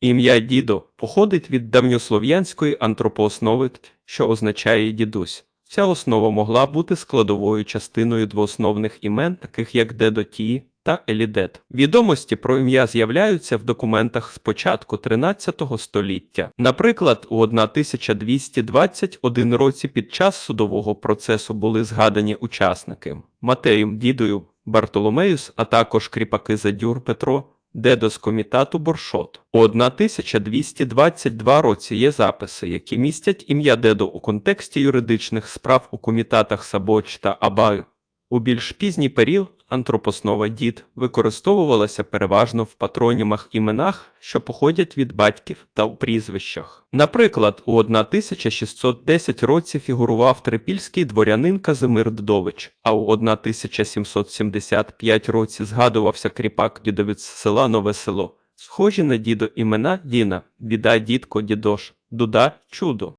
Ім'я дідо походить від давньослов'янської антропооснови, що означає дідусь. Ця основа могла бути складовою частиною двоосновних імен, таких як Дедотії та Елідет. Відомості про ім'я з'являються в документах з початку 13 століття. Наприклад, у 1221 році під час судового процесу були згадані учасники Матеєм Дідою, Бартоломеюс, а також кріпаки Задюр Петро, Дедо з комітату Боршот. У 1222 році є записи, які містять ім'я Дедо у контексті юридичних справ у комітатах Сабоч та Абаю. У більш пізній період антропоснова дід використовувалася переважно в патронімах іменах, що походять від батьків та у прізвищах. Наприклад, у 1610 році фігурував трипільський дворянин Казимир Ддович, а у 1775 році згадувався кріпак дідовець села Нове Село. Схожі на дідо імена Діна, Біда, Дідко, Дідош, Дуда, Чудо.